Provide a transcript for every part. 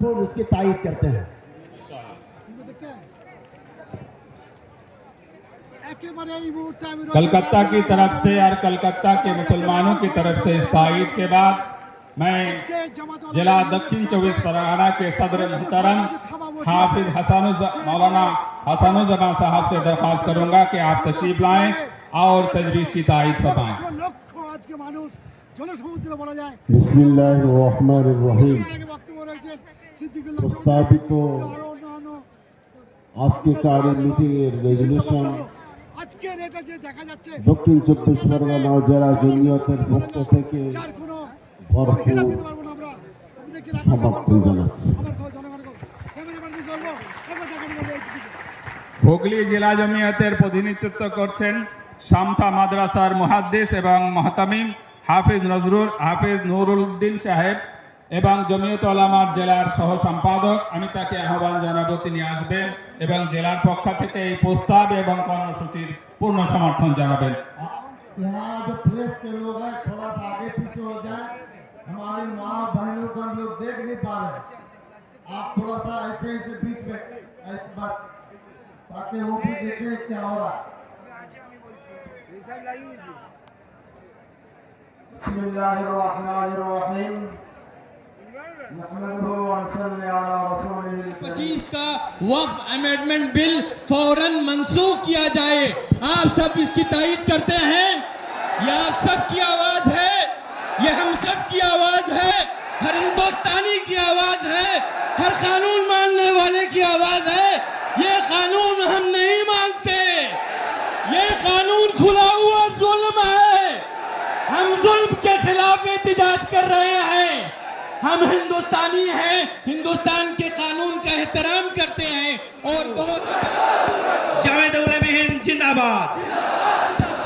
लोग उसकी तायद करते हैं। कलकत्ता की तरफ़ से और कलकत्ता के मुसलमानों की तरफ़ से इस तायद के बाद मैं जिला दक्षिण चौबीस परगना के सदर मुहतरम हाफिज हसन मौलाना हसानुजमा साहब से दरख्वास्त करूँगा कि आप तशरीफ़ लाएँ और तजवीज़ की तारीफ़ फरमाएँ। बिस्मिल्लाह প্রস্তাবিত আজকেকার এই মিটিংয়ের যাচ্ছে দক্ষিণ চব্বিশ পরগনা জেলা জমিয়তের পক্ষ থেকে। হুগলি জেলা জমিয়তের প্রতিনিধিত্ব করছেন শামতা মাদ্রাসার মুহাদ্দিস এবং মহতামিম হাফিজ নজরুল হাফিজ নুরুল উদ্দিন সাহেব এবং জমিয়ত ওলামার জেলার সহ সম্পাদক আমি তাকে আহ্বান জানাবো তিনি আসবেন এবং জেলার পক্ষ থেকে এই প্রস্তাব এবং কর্মসূচির পূর্ণ সমর্থন জানাবেন यहाँ जो प्रेस के लोग हैं थोड़ा सा आगे पीछे हो जाए हमारी माँ बहनों को हम लोग देख नहीं पा रहे आप थोड़ा सा ऐसे ऐसे बीच में ऐसे बस ताकि वो भी देखे क्या हो रहा है पच्चीस का वक्फ अमेंडमेंट बिल फ़ौरन मंसूख किया जाए। आप सब इसकी तायद करते हैं? ये आप सब की आवाज़ है? ये हम सब की आवाज़ है? हर हिंदुस्तानी की आवाज़ है? हर कानून मानने वाले की आवाज़ है? ये कानून हम नहीं मानते। ये कानून खुला हुआ जुल्म है। हम जुल्म के खिलाफ एहतजाज कर रहे हैं। हम हिंदुस्तानी हैं हिंदुस्तान के कानून का एहतराम करते हैं और बहुत জামায়াতে উলামাহীন জিন্দাবাদ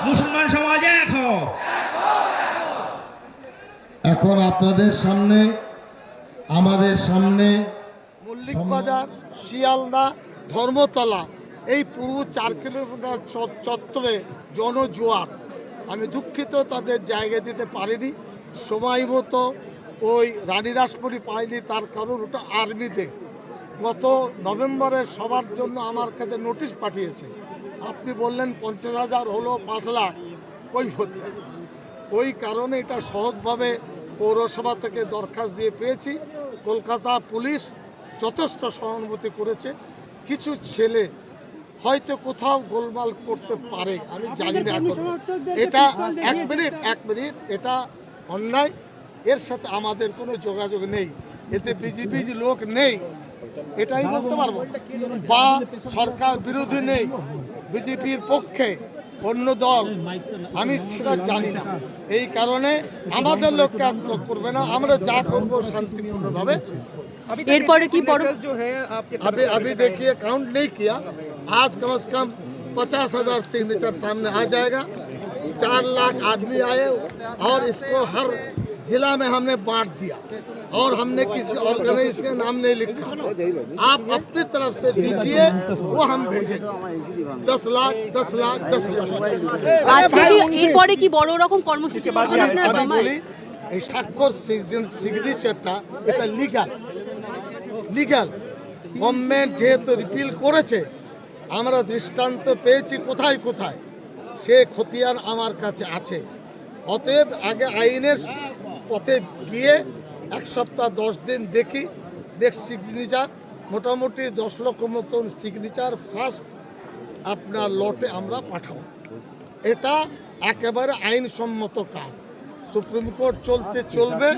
মুসলমান সমাজ এক হও এখন আপনাদের সামনে আমাদের সামনে মল্লিক বাজার শিয়ালদা ধর্মতলা এই পুরো চার কিলোমিটার চ- চত্বরে জনজোয়ার আমি দুঃখিত তাদের জায়গা দিতে পারিনি সময় মতো ওই রানীরাসপুরি পাইনি তার কারণ ওটা আর্মিতে। গত নভেম্বরের সবার জন্য আমার কাছে নোটিশ পাঠিয়েছে আপনি বললেন পঞ্চাশ হাজার হলো পাঁচ লাখ। কই হচ্ছে। ওই কারণে এটা সহজভাবে পৌরসভা থেকে দরখাস্ত দিয়ে পেয়েছি। কলকাতা পুলিশ যথেষ্ট সহানুভূতি করেছে। কিছু ছেলে হয়তো কোথাও গোলমাল করতে পারে আমি জানি না এখন। এটা এক মিনিট এক মিনিট এটা অন্যায়। এর সাথে আমাদের কোনো যোগাযোগ নেই এতে বিজেপি লোক নেই এটাই বলতে পারবো বা সরকার বিরোধী নেই বিজেপির পক্ষে অন্য দল আমি সেটা জানি না এই কারণে আমাদের লোক কাজ করবে না আমরা যা করবো শান্তিপূর্ণভাবে এরপরে কি পর अभी अभी देखिए काउंट नहीं किया आज कम से कम पचास हजार सिग्नेचर सामने आ जाएगा चार लाख आदमी आए और इसको हर जिला में हमने बांट दिया और हमने किसी ऑर्गेनाइजेशन का नाम नहीं लिखा आप अपनी तरफ से दीजिए वो हम भेजेंगे दस लाख दस लाख दस लाख আজকে কি এরপরে কি বড় রকম কর্মসূচি পাবেন আপনারা আমি জমায় বলি এই স্বাক্ষর সিগনেচারটা এটা লিগাল লিগাল গভর্নমেন্ট যেহেতু রিপিল করেছে আমরা দৃষ্টান্ত পেয়েছি কোথায় কোথায় সে খতিয়ান আমার কাছে আছে অতএব আগে আইনের পথে গিয়ে এক সপ্তাহ দশ দিন দেখি নেক্সট সিগনেচার মোটামুটি দশ লক্ষ মতন সিগনেচার ফার্স্ট আপনার লটে আমরা পাঠাবো। এটা একেবারে আইনসম্মত কাজ। সুপ্রিম কোর্ট চলছে চলবে।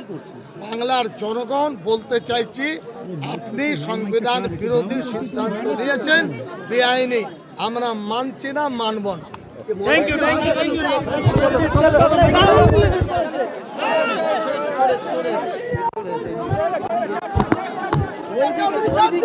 বাংলার জনগণ বলতে চাইছি আপনি সংবিধান বিরোধী সিদ্ধান্ত নিয়েছেন বেআইনি। আমরা মানছি না মানব না। আমি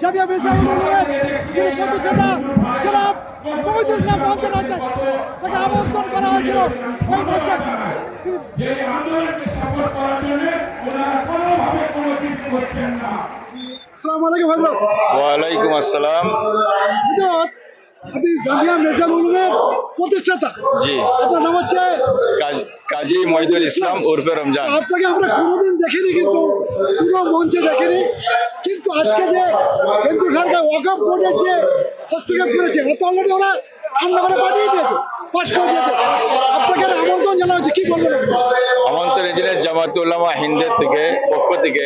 জামিয়া মির্জা উলুমের যিনি প্রতিষ্ঠাতা জনাব মহিদুল ইসলাম মঞ্চে রয়েছেন তাকে আমন্ত্রণ করা হয়েছিল। ওই মঞ্চে তিনি যে আন্দোলনকে সফল করার জন্য ওনারা কোনোভাবে কোনো কিছু করছেন না আসসালামু আলাইকুম হজরত। ওয়ালাইকুম আসসালাম। হজরত আপনি জামিয়া উলুমের প্রতিষ্ঠাতা। জি। আপনার নাম হচ্ছে কাজী মহিদুল ইসলাম উর্ফে রমজান। আপনাকে আমরা কোনোদিন দেখিনি কিন্তু পুরো মঞ্চে দেখিনি। কিন্তু আজকে যে কেন্দ্র সরকার ওয়াকআপ বোর্ডের যে হস্তক্ষেপ করেছে অলরেডি ওরা ঠান্ডা করে পাঠিয়ে দিয়েছে পাশ করে দিয়েছে। আপনাকে আমন্ত্রণ জানা হচ্ছে কি বলবেন? আমন্ত্রণ এজেন্ট জামাতুল্লামা হিন্দের থেকে পক্ষ থেকে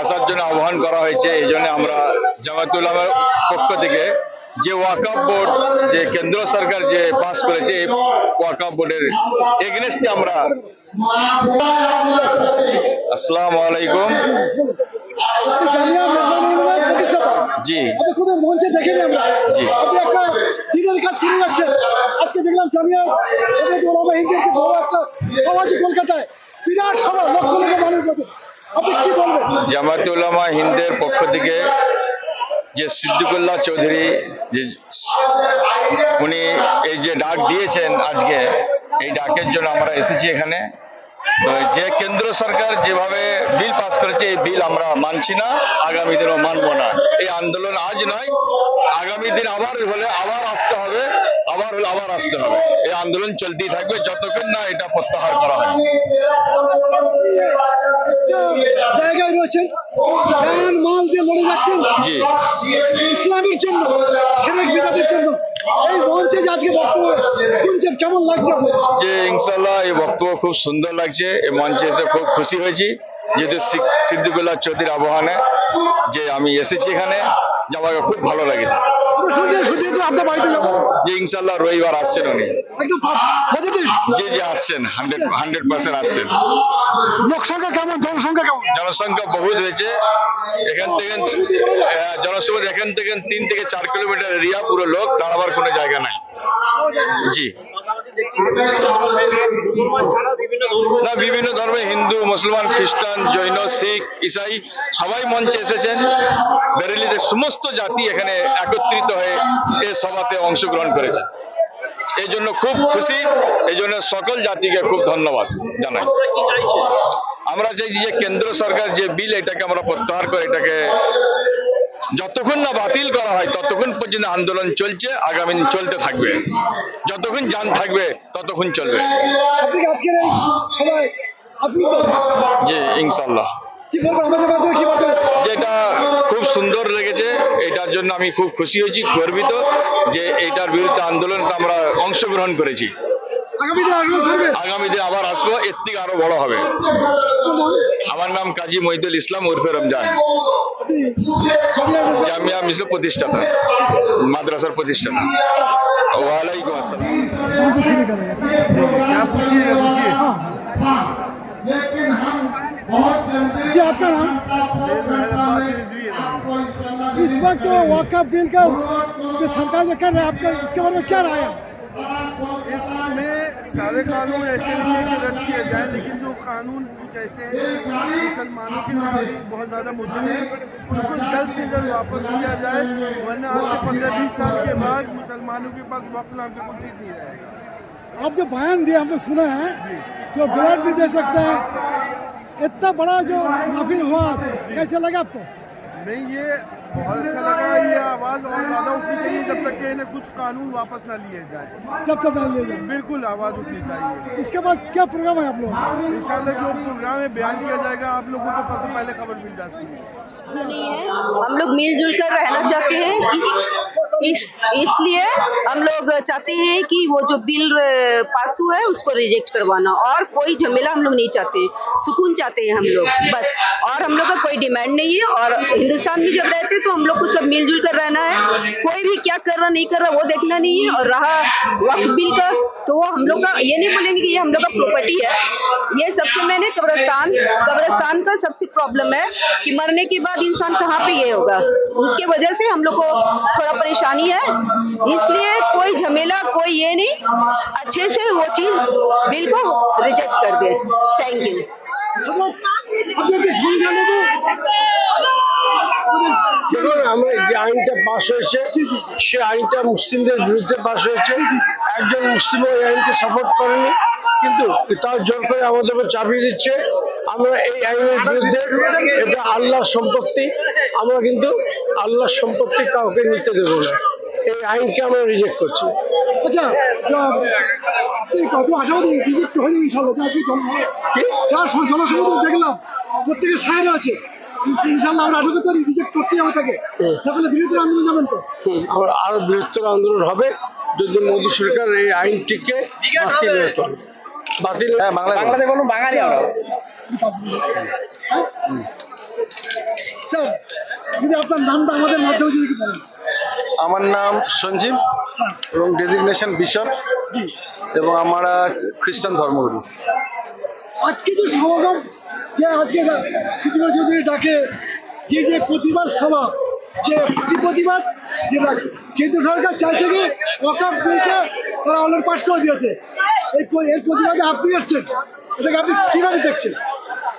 আসার জন্য আহ্বান করা হয়েছে। এই জন্য আমরা জামাতুল্লামার পক্ষ থেকে যে ওয়াকাপ বোর্ড, যে কেন্দ্র সরকার যে পাস করেছে ওয়াকাপ বোর্ডের এগেনস্টে আমরা। আসসালামু আলাইকুম। জি। মঞ্চে দেখেনি একটা সমাজ কলকাতায় বিরাট সভা কি বলবেন জামাতুল্লামা হিন্দের পক্ষ থেকে যে সিদ্দিকুল্লাহ চৌধুরী যে উনি এই যে ডাক দিয়েছেন আজকে, এই ডাকের জন্য আমরা এসেছি এখানে। তো যে কেন্দ্র সরকার যেভাবে বিল পাস করেছে, এই বিল আমরা মানছি না, আগামী দিনও মানবো না। এই আন্দোলন আজ নয়, আগামী দিন আবার হলে আবার আসতে হবে, আবার হলে আবার আসতে হবে। এই আন্দোলন চলতেই থাকবে, যতক্ষণ না এটা প্রত্যাহার করা হয়। একটা জায়গায় রয়েছেন। জান মাল দিয়ে লড়ে যাচ্ছেন। জি। ইসলামের জন্য সেরেক বিদাতের জন্য। এই মঞ্চে আজকে বক্তব্য শুনছেন কেমন লাগছে? যে ইনশাল্লাহ এই বক্তব্য খুব সুন্দর লাগছে। এই মঞ্চে এসে খুব খুশি হয়েছি। যেহেতু সিক- সিদ্দিকুল্লাহ চৌধুরীর আহ্বানে যে আমি এসেছি এখানে। যে আমাকে খুব ভালো লেগেছে। আপনার বাড়িতে যাব। যে ইনশাল্লাহ রবিবার আসছেন উনি। যে যে আসছেন হান্ড্রেড হান্ড্রেড পার্সেন্ট আসছেন। লোক সংখ্যা কেমন? জনসংখ্যা কেমন? জনসংখ্যা বহুত হয়েছে। এখান থেকে আহ, জনসংখ্যা এখান থেকে তিন থেকে চার কিলোমিটার এরিয়া পুরো লোক দাঁড়াবার কোনো জায়গা নাই। জি। না, বিভিন্ন ধর্মে হিন্দু, মুসলমান, খ্রিস্টান, জৈন, শিখ, ইসাই, সবাই মঞ্চে এসেছেন। বেরেলিতে সমস্ত জাতি এখানে একত্রিত হয়ে এ সভাতে অংশগ্রহণ করেছে। এই জন্য খুব খুশি, এই জন্য সকল জাতিকে খুব ধন্যবাদ জানাই। আমরা চাইছি যে কেন্দ্র সরকার যে বিল, এটাকে আমরা প্রত্যাহার করে, এটাকে যতক্ষণ না বাতিল করা হয় ততক্ষণ পর্যন্ত আন্দোলন চলছে আগামী চলতে থাকবে। যতক্ষণ যান থাকবে ততক্ষণ চলবে। জি ইনশাল্লাহ যেটা খুব সুন্দর লেগেছে এটার জন্য আমি খুব খুশি হয়েছি গর্বিত যে এটার বিরুদ্ধে আন্দোলনটা আমরা অংশগ্রহণ করেছি। আগামী দিনে আগ্রহ করবেন আগামী দিন আবার আসবো এর থেকে আরো বড় হবে আপনার নাম? আমার নাম কাজী মহিদুল ইসলাম উর্ফে রমজান আপনি জামিয়া মির্জা- জামিয়া মিশ্র প্রতিষ্ঠাতা মাদ্রাসার প্রতিষ্ঠাতা ওয়ালাইকুম আসসালাম ये प्रोग्राम चलने वाला था लेकिन हम बहुत जल्दी जी, आपका नाम? जनता में आपको इंशाल्लाह इस वक्त वाकफ बिल का जो सरकार जो कर रहा है आपका इसके बारे में क्या राय है इसमें सारे कानून ऐसे नहीं है कि रद्द किए जाए लेकिन जो कानून कुछ ऐसे हैं मुसलमानों के बहुत ज़्यादा मुद्दे हैं। उनको जल्द से जल्द वापस किया जाए वरना आज से पंद्रह बीस साल के बाद मुसलमानों के पास वक्त नाम की कोई चीज़ नहीं रहेगा। आप जो बयान दिया हम लोग सुना है? जो ब्लड भी दे सकते हैं। इतना बड़ा जो माफ़ी हुआ कैसे लगा आपको? नहीं ये बहुत अच्छा लगा। ये आवाज़ और ज़्यादा उठनी चाहिए जब तक कि इन्हें कुछ कानून वापस ना लिए जाए। जब तक ना लिए जाए। बिल्कुल आवाज़ उठनी चाहिए। इसके बाद क्या प्रोग्राम है आप लोग इंशाल्लाह जो प्रोग्राम है बयान किया जाएगा आप लोगों को सबसे पहले खबर मिल जाती है है। हम लोग मिलजुल कर रहना चाहते हैं। इस इस, इसलिए हम लोग चाहते हैं कि वो जो बिल पास हुआ है, उसको रिजेक्ट करवाना। और कोई झमेला हम लोग नहीं चाहते हैं। सुकून चाहते हैं हम लोग, बस। और हम लोग का कोई डिमांड नहीं है। और हिंदुस्तान में जब रहते तो हम लोग को सब मिलजुल कर रहना है। कोई भी क्या कर रहा, नहीं कर रहा, वो देखना नहीं है। और रहा वक्त बिल का तो हम लोग का ये नहीं बोलेंगे कि ये हम लोग का प्रॉपर्टी है। ये सबसे मैंने कब्रस्तान कब्रस्तान का सबसे प्रॉब्लम है कि मरने के बाद इंसान कहाँ पे ये होगा। उसके वजह से हम लोग को थोड़ा परेशानी है। इसलिए कोई झमेला, कोई ये नहीं, अच्छे से वो चीज़ बिल को रिजेक्ट कर दे। थैंक यू আমরা যে আইনটা পাশ হয়েছে সে আইনটা মুসলিমদের বিরুদ্ধে পাশ হয়েছে। একজন মুসলিম ওই আইনকে সাপোর্ট করেনি কিন্তু তার জোর করে আমাদের চাপিয়ে দিচ্ছে। আমরা এই আইনের বিরুদ্ধে এটা আল্লাহর সম্পত্তি আমরা কিন্তু আল্লাহর সম্পত্তি কাউকে নিতে দেবো না। এই আইনকে আমরা রিজেক্ট করছি। আচ্ছা যা- আপনি কত আশাবাদী? রিজেক্ট ইনশাল্লাহ যা জন- যা জনসমুদ্র দেখলাম প্রত্যেকের সাহেব আছে। ইনশাল্লাহ আমরা আশা করতে পারি রিজেক্ট করতেই হবে তাকে। তাহলে বিরোধী আন্দোলন যাবেন তো? আমরা আরও বৃহত্তর আন্দোলন হবে যদি মোদী সরকার এই আইনটিকে বাতিল বাংলাতে বলুন বাঙালি স্যার যদি আপনার নামটা আমাদের মাধ্যমে যদি বলেন। আমার নাম সঞ্জীব এবং ডেজিগনেশন বিশপ এবং আমরা খ্রিস্টান ধর্মগুরু। আজকে যে সমাগম যে আজকে সিদ্ধ চৌধুরী ডাকে, যে যে প্রতিবাদ সভা, যে প্রতিবাদ, যে কেন্দ্র সরকার চাইছে কি অকাপ বিলকে তারা অলরেডি পাশ করে দিয়েছে। এই এর প্রতিবাদে আপনি এসছেন। এটাকে আপনি কীভাবে দেখছেন?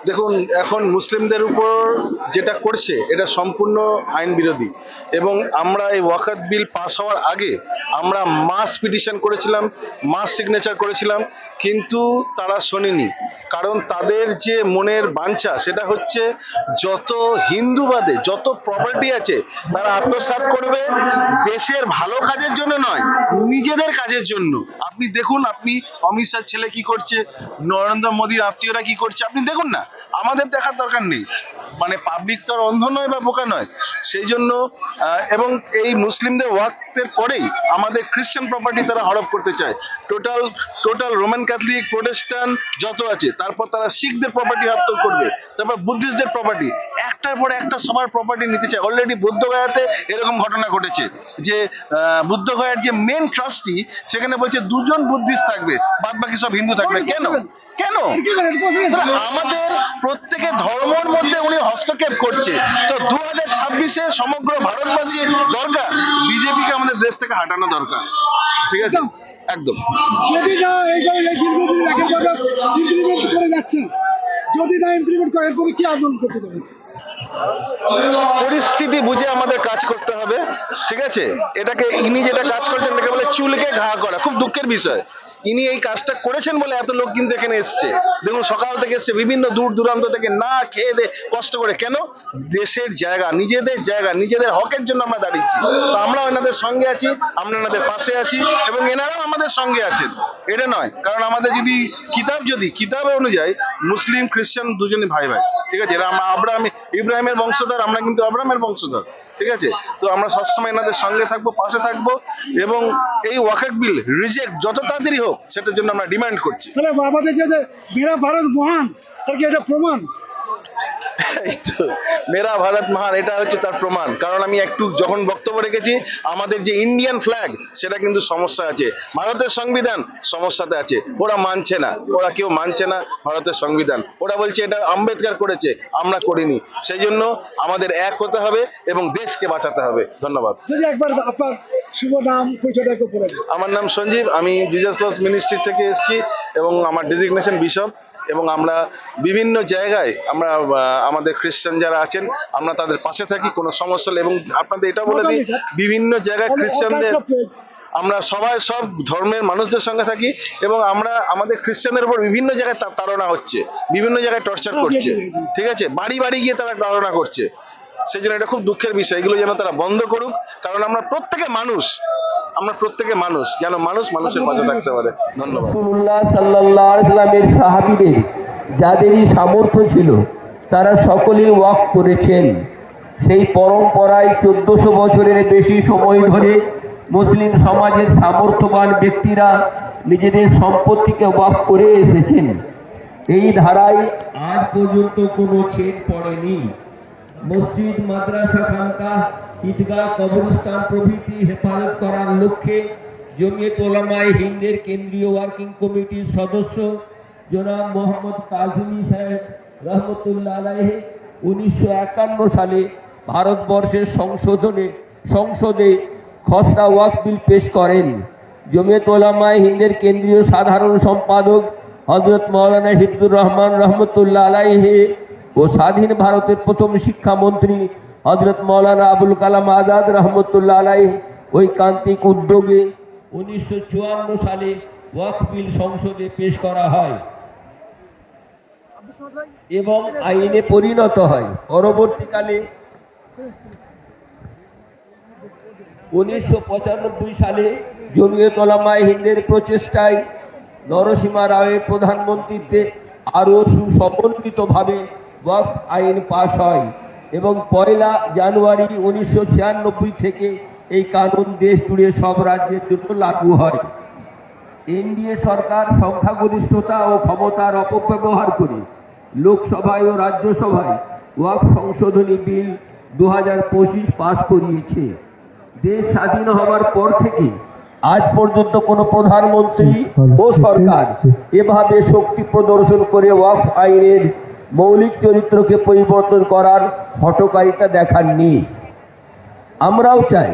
দেখুন, এখন মুসলিমদের উপর যেটা করছে, এটা সম্পূর্ণ আইন বিরোধী। এবং আমরা এই ওয়াকাত বিল পাস হওয়ার আগে আমরা মাস পিটিশন করেছিলাম, মাস সিগনেচার করেছিলাম, কিন্তু তারা শোনেনি। কারণ তাদের যে মনের বাঞ্ছা, সেটা হচ্ছে যত হিন্দুবাদে যত প্রপার্টি আছে, তারা আত্মসাৎ করবে দেশের ভালো কাজের জন্য নয়, নিজেদের কাজের জন্য। আপনি দেখুন, আপনি অমিত শাহ ছেলে কি করছে, নরেন্দ্র মোদীর আত্মীয়রা কি করছে, আপনি দেখুন না। আমাদের দেখার দরকার নেই। মানে পাবলিক তো আর অন্ধ নয় বা বোকা নয়। সেই জন্য এবং এই মুসলিমদের ওয়াক্তের পরেই আমাদের খ্রিস্টান প্রপার্টি তারা হড়প করতে চায়। Total total Roman Catholic Protestant যত আছে তারপর তারা শিখদের প্রপার্টি হত্যা করবে। তারপর বুদ্ধিস্টদের প্রপার্টি একটার পর একটা সবার প্রপার্টি নিতে চায়। অলরেডি বুদ্ধগয়াতে এরকম ঘটনা ঘটেছে যে বুদ্ধগয়ার যে মেন ট্রাস্টি সেখানে বলছে দুজন বুদ্ধিস্ট থাকবে বাদ বাকি সব হিন্দু থাকবে। কেন? কেন? আমাদের প্রত্যেকের ধর্মের মধ্যে উনি হস্তক্ষেপ করছে। তো দু হাজার ছাব্বিশে সমগ্র ভারতবাসীর দরকার। বিজেপিকে আমাদের দেশ থেকে হাঁটানো দরকার। ঠিক আছে? একদম। যদি না এইভাবে একের পর ইমপ্লিমেন্ট করে যাচ্ছে যদি না ইমপ্লিমেন্ট করে এরপরে কি আন্দোলন করতে দেবেন পরিস্থিতি বুঝে আমাদের কাজ করতে হবে। ঠিক আছে? এটাকে ইনি যেটা কাজ করছেন এটাকে বলে চুলকে ঘা করা। খুব দুঃখের বিষয়। ইনি এই কাজটা করেছেন বলে এত লোক কিন্তু এখানে এসছে। দেখুন, সকাল থেকে এসছে, বিভিন্ন দূর দূরান্ত থেকে না খেয়ে দে কষ্ট করে। কেন? দেশের জায়গা, নিজেদের জায়গা, নিজেদের হকের জন্য আমরা দাঁড়িয়েছি। তো আমরা এনাদের সঙ্গে আছি, আমরা এনাদের পাশে আছি, এবং এনারাও আমাদের সঙ্গে আছেন। এটা নয়, কারণ আমাদের যদি কিতাব যদি কিতাব অনুযায়ী মুসলিম, খ্রিস্টান দুজনই ভাই ভাই ঠিক আছে? এরা আমরা আব্রাহাম ইব্রাহিমের বংশধর, আমরা কিন্তু আব্রাহামের বংশধর। ঠিক আছে? তো আমরা সবসময় এনাদের সঙ্গে থাকব, পাশে থাকব এবং এই ওয়াকাক বিল রিজেক্ট যত তাড়াতাড়ি হোক, সেটার জন্য আমরা ডিমান্ড করছি। আমাদের যে মেরা ভারত মহান তার কি এটা প্রমাণ? মেরা ভারত মহান এটা হচ্ছে তার প্রমাণ। কারণ আমি একটু যখন বক্তব্য রেখেছি আমাদের যে ইন্ডিয়ান ফ্ল্যাগ সেটা কিন্তু সমস্যা আছে। ভারতের সংবিধান সমস্যাতে আছে। ওরা মানছে না। ওরা কেউ মানছে না ভারতের সংবিধান। ওরা বলছে এটা আম্বেদকর করেছে আমরা করিনি। সেই জন্য আমাদের এক হতে হবে এবং দেশকে বাঁচাতে হবে। ধন্যবাদ। যদি একবার আপনার শুভ নাম পরিচয়টা একটু আমার নাম সঞ্জীব। আমি জিজাস লস মিনিস্ট্রি থেকে এসেছি এবং আমার ডেজিগনেশন বিশপ এবং আমরা বিভিন্ন জায়গায় আমরা আমাদের খ্রিস্টান যারা আছেন আমরা তাদের পাশে থাকি কোনো সমস্যা হলে এবং আপনাদের এটা বলে দিই বিভিন্ন জায়গায় খ্রিস্টানদের। আমরা সবাই সব ধর্মের মানুষদের সঙ্গে থাকি এবং আমরা আমাদের খ্রিস্টানদের উপর বিভিন্ন জায়গায় তাড়না হচ্ছে বিভিন্ন জায়গায় টর্চার করছে ঠিক আছে? বাড়ি বাড়ি গিয়ে তারা তাড়না করছে। সেই জন্য এটা খুব দুঃখের বিষয়। এগুলো যেন তারা বন্ধ করুক কারণ আমরা প্রত্যেকে মানুষ। আমরা প্রত্যেকে মানুষ, যেন মানুষ মানুষের পাশে থাকতে পারে। ধন্যবাদ। ইসলামের সাহাবিদের যাদেরই সামর্থ্য ছিল, তারা সকলেই ওয়াক করেছেন। সেই পরম্পরায় চোদ্দশো বছরের বেশি সময় ধরে মুসলিম সমাজের সামর্থ্যবান ব্যক্তিরা নিজেদের সম্পত্তিকে ওয়াক করে এসেছেন। এই ধারায় আজ পর্যন্ত কোনো ছেদ পড়েনি। মসজিদ, মাদ্রাসা খানকা ঈদগাহ কবরস্থান প্রভৃতি হেফাজত করার লক্ষ্যে জমিয়ত ওলামায়ে হিন্দের কেন্দ্রীয় ওয়ার্কিং কমিটির সদস্য জনাব মোহাম্মদ কাজুমি সাহেব রহমতুল্লাহ আলাইহে উনিশশো একান্ন সালে ভারতবর্ষের সংশোধনে, সংসদে খসড়া ওয়াক বিল পেশ করেন। জমিয়ত ওলামায়ে হিন্দের কেন্দ্রীয় সাধারণ সম্পাদক হজরত মৌলানা হিফজুর রহমান রহমতুল্লাহ আলাইহে ও স্বাধীন ভারতের প্রথম শিক্ষামন্ত্রী হজরত মৌলানা আবুল কালাম আজাদ রহমতুল্লাহ আলাই ঐকান্তিক উদ্যোগে উনিশশো চুয়ান্ন সালে ওয়াক বিল সংসদে পেশ করা হয় এবং আইনে পরিণত হয়। পরবর্তীকালে উনিশশো পঁচানব্বই সালে জমিয়ত ওলামায়ে হিন্দের প্রচেষ্টায় নরসীমা রাওয়ের প্রধানমন্ত্রীত্বে আরও সুসমন্বিতভাবে ওয়াকফ আইন পাশ হয়। এবং পয়লা জানুয়ারি উনিশশো ছিয়ানব্বই থেকে এই কানুন দেশ জুড়ে সব রাজ্যের জন্য লাগু হয়। এনডিএ সরকার সংখ্যাগরিষ্ঠতা ও ক্ষমতার অপব্যবহার করে লোকসভায় ও রাজ্যসভায় ওয়াক সংশোধনী বিল দু হাজার পঁচিশ পাশ করিয়েছে। দেশ স্বাধীন হওয়ার পর থেকে আজ পর্যন্ত কোনো প্রধানমন্ত্রী ও সরকার এভাবে শক্তি প্রদর্শন করে ওয়াক আইনের মৌলিক চরিত্রকে পরিবর্তন করার হটকারিতা দেখাননি। আমরাও চাই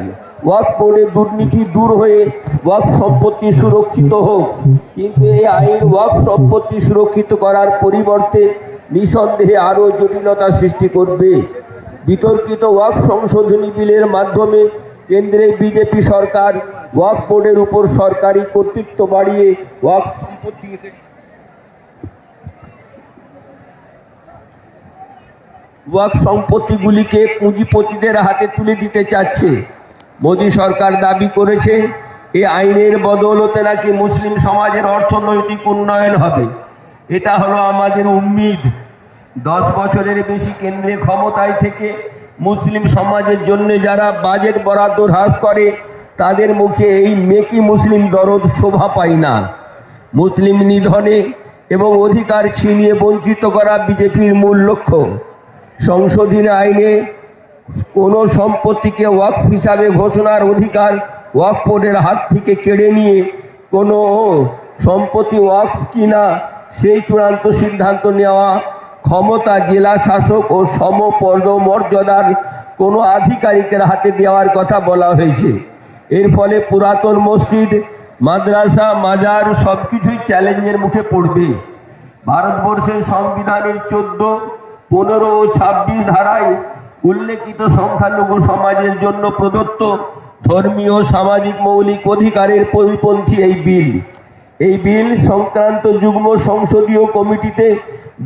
ওয়াক বোর্ডে দুর্নীতি দূর হয়ে ওয়াক সম্পত্তি সুরক্ষিত হোক, কিন্তু এই আইন ওয়াক সম্পত্তি সুরক্ষিত করার পরিবর্তে নিঃসন্দেহে আরও জটিলতা সৃষ্টি করবে। বিতর্কিত ওয়াক সংশোধনী বিলের মাধ্যমে কেন্দ্রে বিজেপি সরকার ওয়াক বোর্ডের উপর সরকারি কর্তৃত্ব বাড়িয়ে ওয়াক সম্পত্তি ওয়াক সম্পত্তিগুলিকে পুঁজিপতিদের হাতে তুলে দিতে চাচ্ছে। মোদী সরকার দাবি করেছে এই আইনের বদৌলতে নাকি মুসলিম সমাজের অর্থনৈতিক উন্নয়ন হবে। এটা হলো আমাদের উম্মিদ। দশ বছরের বেশি কেন্দ্রে ক্ষমতায় থেকে মুসলিম সমাজের জন্য যারা বাজেট বরাদ্দ হ্রাস করে, তাদের মুখে এই মেকি মুসলিম দরদ শোভা পায় না। মুসলিম নিধনে এবং অধিকার ছিনিয়ে বঞ্চিত করা বিজেপির মূল লক্ষ্য। সংশোধনী আইনে কোনো সম্পত্তিকে ওয়াকফ হিসাবে ঘোষণার অধিকার ওয়াকফ বোর্ডের হাত থেকে কেড়ে নিয়ে কোনো সম্পত্তি ওয়াকফ কিনা সেই চূড়ান্ত সিদ্ধান্ত নেওয়া ক্ষমতা জেলা শাসক ও সমপদ মর্যাদার কোনো আধিকারিকের হাতে দেওয়ার কথা বলা হয়েছে। এর ফলে পুরাতন মসজিদ, মাদ্রাসা, মাজার সব কিছুই চ্যালেঞ্জের মুখে পড়বে। ভারতবর্ষের সংবিধানের চোদ্দ পনেরো ও ছাব্বিশ ধারায় উল্লেখিত সংখ্যালঘু সমাজের জন্য প্রদত্ত ধর্মীয়, সামাজিক, মৌলিক অধিকারের পরিপন্থী এই বিল। এই বিল সংক্রান্ত যুগ্ম সংসদীয় কমিটিতে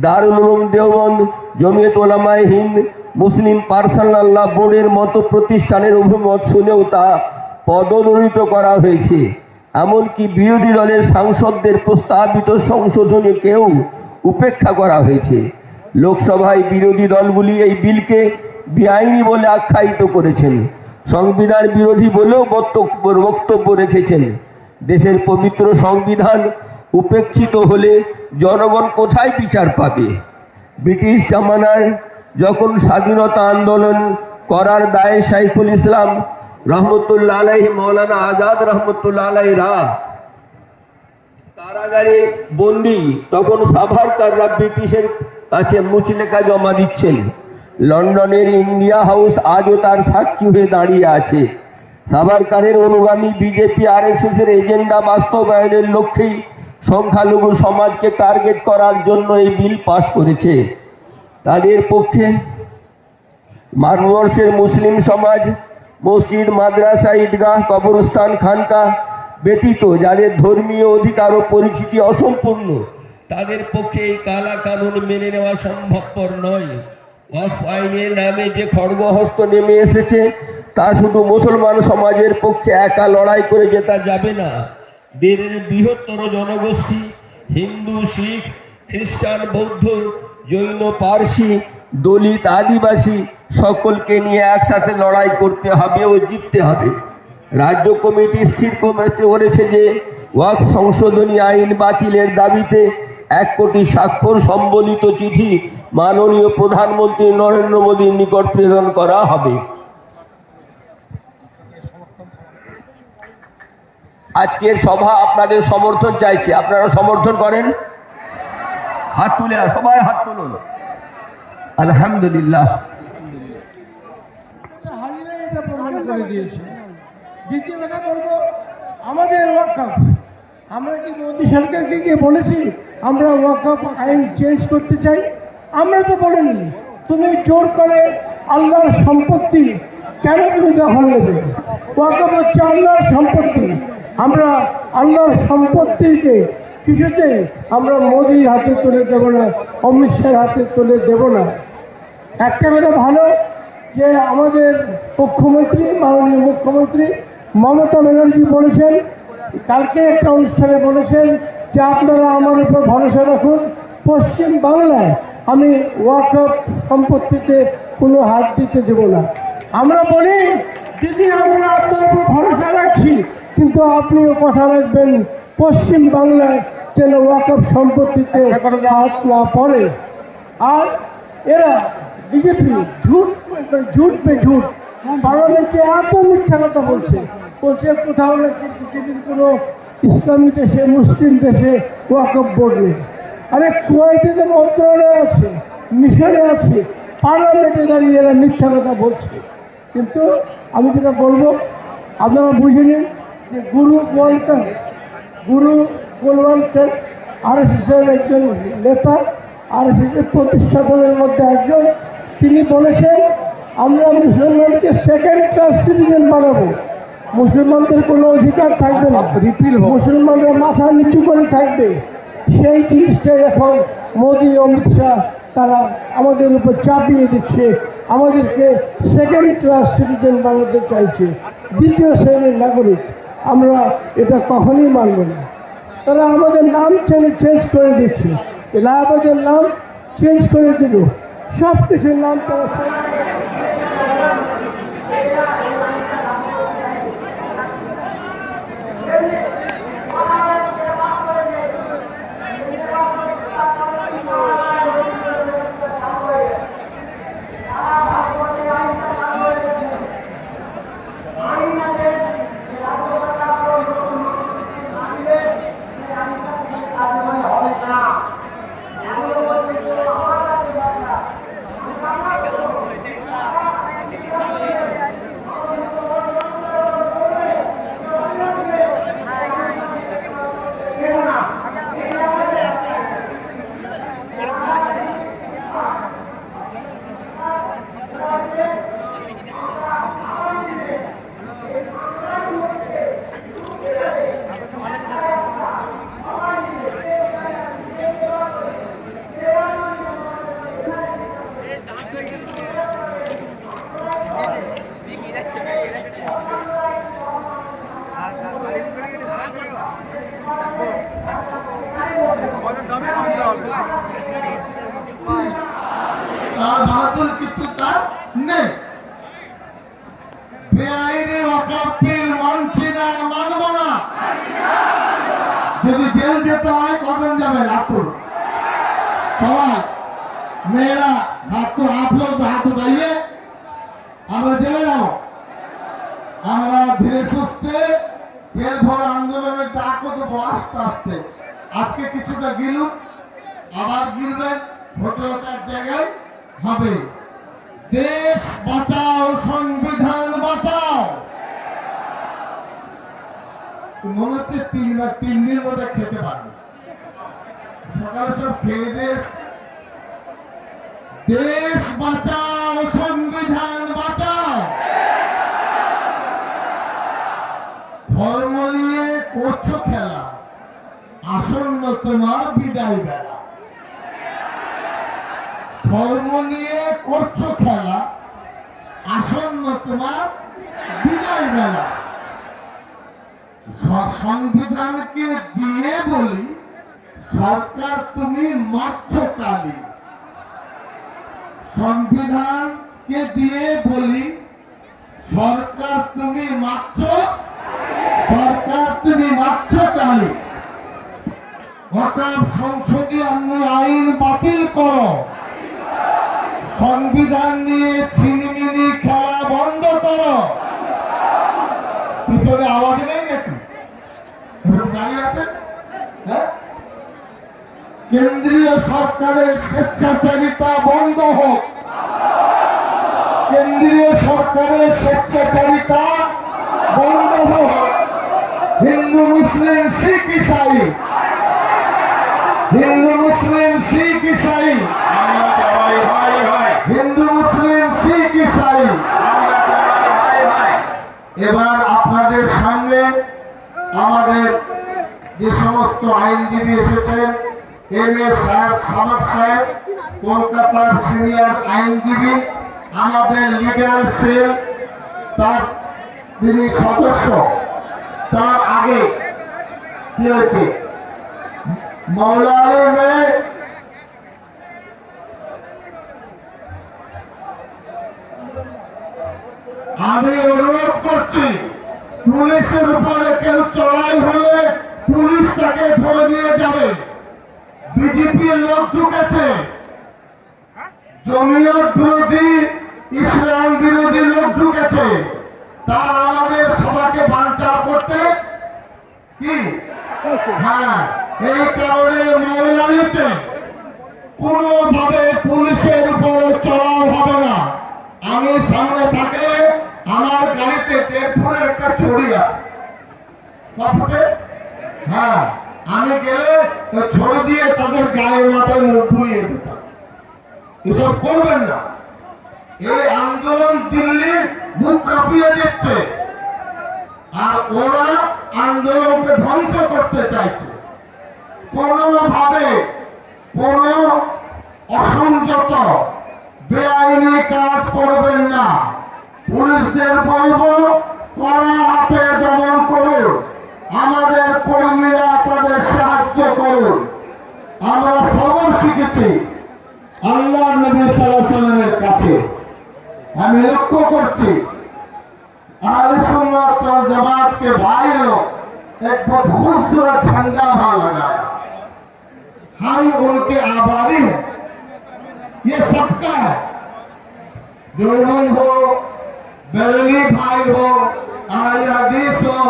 দারুল উলুম দেওবন্দ, জমিয়ত ওলামায়ে হিন্দ, মুসলিম পার্সোনাল্লাহ বোর্ডের মতো প্রতিষ্ঠানের অভিমত শুনেও তা পদদলিত করা হয়েছে। এমনকি বিরোধী দলের সাংসদদের প্রস্তাবিত সংশোধনীকেও উপেক্ষা করা হয়েছে। লোকসভায় বিরোধী দলগুলি এই বিলকে বেআইনি বলে আখ্যায়িত করেছেন। সংবিধান বিরোধী বলেও বক্তব্য বক্তব্য রেখেছেন। দেশের পবিত্র সংবিধান উপেক্ষিত হলে জনগণ কোথায় বিচার পাবে? ব্রিটিশ জামানায় যখন স্বাধীনতা আন্দোলন করার দায়ে সাইফুল ইসলাম রহমতুল্লাহ আলাই মৌলানা আজাদ রহমতুল্লাহ আলাই রা কারাগারে বন্দি, তখন সাভারকাররা ব্রিটিশের কাছে মুচলেখা জমা দিচ্ছেন। লন্ডনের ইন্ডিয়া হাউস আজও তার সাক্ষী হয়ে দাঁড়িয়ে আছে। সাভারকারের অনুগামী বিজেপি আর এর এজেন্ডা বাস্তবায়নের লক্ষ্যেই সংখ্যালঘু সমাজকে টার্গেট করার জন্য এই বিল পাশ করেছে। তাদের পক্ষে ভারতবর্ষের মুসলিম সমাজ, মসজিদ, মাদ্রাসা, ঈদগাহ, কবরস্থান, খানকা ব্যতীত, যাদের ধর্মীয় অধিকার ও পরিচিতি অসম্পূর্ণ। তাদের পক্ষে এই কালা কানুন মেনে নেওয়া সম্ভবপর নয়। অফ আইনের নামে যে খড়গহস্ত নেমে এসেছে, তা শুধু মুসলমান সমাজের পক্ষে একা লড়াই করে যেতা যাবে না। দেশের বৃহত্তর জনগোষ্ঠী, হিন্দু, শিখ, খ্রিস্টান, বৌদ্ধ, জৈন, পার্সি, দলিত, আদিবাসী, সকলকে নিয়ে একসাথে লড়াই করতে হবে ও জিততে হবে। রাজ্য কমিটি স্থির করেছে যে ওয়াক সংশোধনী আইন বাতিলের দাবিতে এক কোটি স্বাক্ষর সম্বলিত চিঠি মাননীয় প্রধানমন্ত্রী নরেন্দ্র মোদীর নিকট প্রেরণ করা হবে। আজকের সভা আপনাদের সমর্থন চাইছে। আপনারা সমর্থন করেন? হাত তুলে সবাই হাত তুলুন। আলহামদুলিল্লাহ। আমাদের আমরা কি মোদী সরকারকে গিয়ে বলেছি, আমরা ওয়াকফ আইন চেঞ্জ করতে চাই? আমরা তো বলিনি। তুমি জোর করে আল্লাহর সম্পত্তি কেন তুমি দখল নেবে ওয়াকফ হচ্ছে আল্লাহর সম্পত্তি। আমরা আল্লাহর সম্পত্তিকে কিছুতেই আমরা মোদির হাতে তুলে দেবো না, অমিত শাহের হাতে তুলে দেবো না। একটা কথা ভালো, যে আমাদের মুখ্যমন্ত্রী, মাননীয় মুখ্যমন্ত্রী মমতা ব্যানার্জি বলেছেন কালকে একটা অনুষ্ঠানে বলেছেন যে আপনারা আমার উপর ভরসা রাখুন পশ্চিম বাংলায় আমি ওয়াকফ সম্পত্তিতে কোনো হাত দিতে দেব না। আমরা বলি দিদি আমরা আপনার উপর ভরসা রাখছি কিন্তু আপনিও কথা রাখবেন পশ্চিম বাংলায় যেন ওয়াকফ সম্পত্তিতে হাত না পড়ে। আর এরা বিজেপি ঝুট ঝুট পে ঝুট। পার্লামেন্টে এত মিথ্যা কথা বলছে। বলছে, কোথাও নাকি পৃথিবীর কোনো ইসলামী দেশে, মুসলিম দেশে ওয়াকফ বোর্ড নেই। আরে কুয়েতে তো মন্ত্রণালয় আছে, মিশনে আছে, পার্লামেন্টে দাঁড়িয়ে এরা মিথ্যা কথা বলছে। কিন্তু আমি যেটা বলব, আপনারা বুঝে নিন যে গুরু গোয়ালকার, গুরু গোলওয়ালকর আরএসএসের একজন নেতা, আরএসএসের প্রতিষ্ঠাতাদের মধ্যে একজন। তিনি বলেছেন, আমরা মুসলমানকে সেকেন্ড ক্লাস সিটিজেন বানাবো। মুসলমানদের কোনো অধিকার থাকবে না। মুসলমানরা মাথা নিচু করে থাকবে। সেই জিনিসটাই এখন মোদী অমিত শাহ তারা আমাদের উপর চাপিয়ে দিচ্ছে। আমাদেরকে সেকেন্ড ক্লাস সিটিজেন বানাতে চাইছে। দ্বিতীয় শ্রেণির নাগরিক। আমরা এটা কখনই মানব না। তারা আমাদের নাম চেঞ্জ চেঞ্জ করে দিচ্ছে। এলাহাবাদের নাম চেঞ্জ করে দিল। সব কিছুর নাম তারা change করে তার বাহাদুর কিছু তার নেই। বেআইনি অকাপিল যদি জেল যেতে হয়, কজন যাবে? আপুর সবাই, মেয়েরা ছাত্র আপ হাত উঠাইয়ে আমরা জেলে যাব। আমরা ধীরে সুস্থে জেল ভরা আন্দোলনের ডাকও দেবো আস্তে আস্তে। আজকে কিছুটা গিলুম, আবার গিলবেন হতে হতে এক জায়গায় হবে। দেশ বাঁচাও, সংবিধান বাঁচাও। মনে হচ্ছে তিনবার তিন দিন মধ্যে খেতে পারবে। সকালে সব খেয়ে দেশ। দেশ বাঁচাও, সংবিধান বাঁচাও। ধর্ম নিয়ে করছ খেলা। আসন্ন তোমার বিদায় বেলা। ধর্ম নিয়ে করছ খেলা, আসন্ন তোমার বিদায় বেলা। সংবিধানকে দিয়ে বলি, সরকার তুমি মারছ কালি। সংবিধানকে দিয়ে বলি, সরকার তুমি মারছ, সরকার তুমি মারছ কালি। অতএব সংসদীয় আইন বাতিল করো। সংবিধান নিয়ে ছিনিমিনি খেলা বন্ধ করো। পিছনে আওয়াজ নেই নাকি? দাঁড়িয়ে আছেন? হ্যাঁ? কেন্দ্রীয় সরকারের স্বেচ্ছাচারিতা বন্ধ হোক। কেন্দ্রীয় সরকারের স্বেচ্ছাচারিতা বন্ধ হোক। হিন্দু, মুসলিম, শিখ, ইসাই। হিন্দু, মুসলিম, শিখ, ইসাই। হিন্দু, মুসলিম, শিখ ইসাই এবার আপনাদের সামনে আমাদের যে সমস্ত আইনজীবী এসেছেন, এম এ স্যার সামাদ সাহেব, কলকাতার সিনিয়র আইনজীবী, আমাদের লিগাল সেল, তার যিনি সদস্য, তার আগে কি হয়েছে মৌলালী মেয়ে আমি অনুরোধ করছি, পুলিশের উপরে কেউ চড়াই হলে পুলিশ তাকে ধরে নিয়ে যাবে। বিজেপির লোক ঢুকেছে। জমিয়ত বিরোধী, ইসলাম বিরোধী লোক ঢুকেছে। তারা আমাদের সবাইকে বাঞ্চার করতে কি? হ্যাঁ এই কারণে মৌলালিতে কোনোভাবে পুলিশের উপর চড়াও হবে না। আমি সামনে থাকে আমার গাড়িতে দেড় ফুটের একটা ছড়ি আছে। ক ফুটে? হ্যাঁ আমি গেলে ছড়ি দিয়ে তাদের গায়ের মাথায় মুখ ধুইয়ে দিতাম। এসব করবেন না। এই আন্দোলন দিল্লি বুক কাঁপিয়ে দিচ্ছে। আর ওরা আন্দোলনকে ধ্বংস করতে চাইছে। কোনোভাবে কোন অসংযত, বেআইনি কাজ করবেন না। পুলিশদের বলবো কড়া হাতে দমন করুন আমাদের কর্মীরা তাদের সাহায্য করুন আমরা সবর শিখেছি আল্লাহ নবী সাল্লাহ সাল্লামের কাছে আমি লক্ষ্য করছি अहले सुन्नत और जमात के भाई लोग एक बहुत खूबसूरत झंडा वहां लगाया हम उनके आभारी हैं ये सबका है देवबंद हो बरेली भाई हो अहले हदीस हो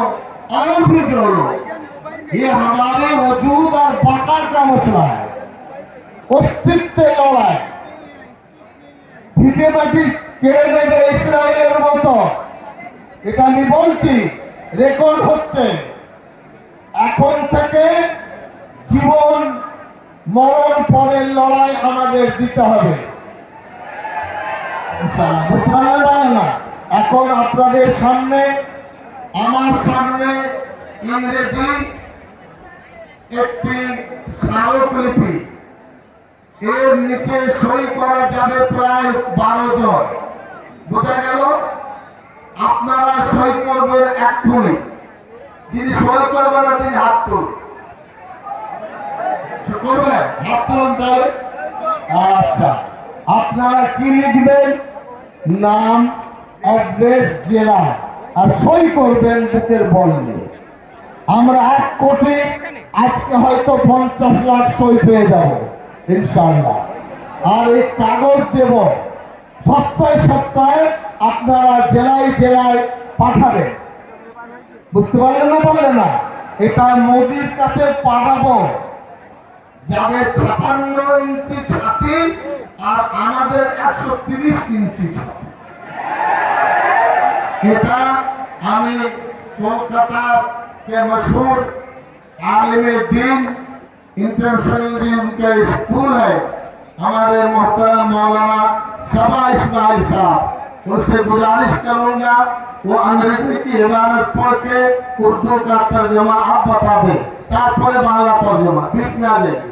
और भी जो लोग ये हमारे वजूद और बका का मसला है अस्तित्व लड़ाई পিঠে পাটি কেড়ে নেবে ইসরায়েলের মতো এটা আমি বলছি রেকর্ড হচ্ছে এখন থেকে জীবন মরণ পরের লড়াই আমাদের দিতে হবে ইনশাআল্লাহ, বুঝতে পারলেন মানে না এখন আপনাদের সামনে আমার সামনে ইংরেজি একটি স্মারকলিপি। এর নিচে সই করা যাবে প্রায় বারো জন। বোঝা গেল? আপনারা সই করবেন এক্ষুনি যিনি সই করবেন না, তিনি হাত তুলুন। সে করবে? হাত তুলুন আচ্ছা। আপনারা কি লিখবেন? নাম অ্যাড্রেস জেলা, আর সই করবেন বুকের বল আমরা এক কোটি, আজকে হয়তো পঞ্চাশ লাখ সই পেয়ে যাব ইনশাল্লাহ আর এই কাগজ দেব, সপ্তাহে সপ্তাহে আপনারা জেলায় জেলায় পাঠাবেন। বুঝতে পারলেন না পারলেন না? এটা মোদির কাছে পাঠাবো। যাদের ছাপান্ন ইঞ্চি ছাতি আর আমাদের একশো তিরিশ ইঞ্চি ছাতি। এটা আমি কলকাতার के मशहूर आलिम दीन इंटरनेशनल उनके स्कूल है हमारे मोहतरम मौलाना सबा इस्माइल साहब उससे गुजारिश करूंगा वो अंग्रेजी की इबारत पढ़ के उर्दू का तर्जुमा आप बता दें तारपरे बांग्ला तर्जुमा बीच में आ जाएगी